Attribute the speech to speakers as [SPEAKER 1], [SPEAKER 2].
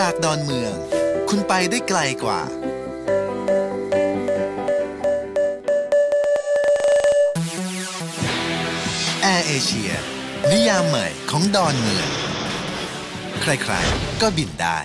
[SPEAKER 1] จากดอนเมือง คุณไปได้ไกลกว่า แอร์เอเชีย นิยามใหม่ของดอนเมือง ใครๆ ก็บินได้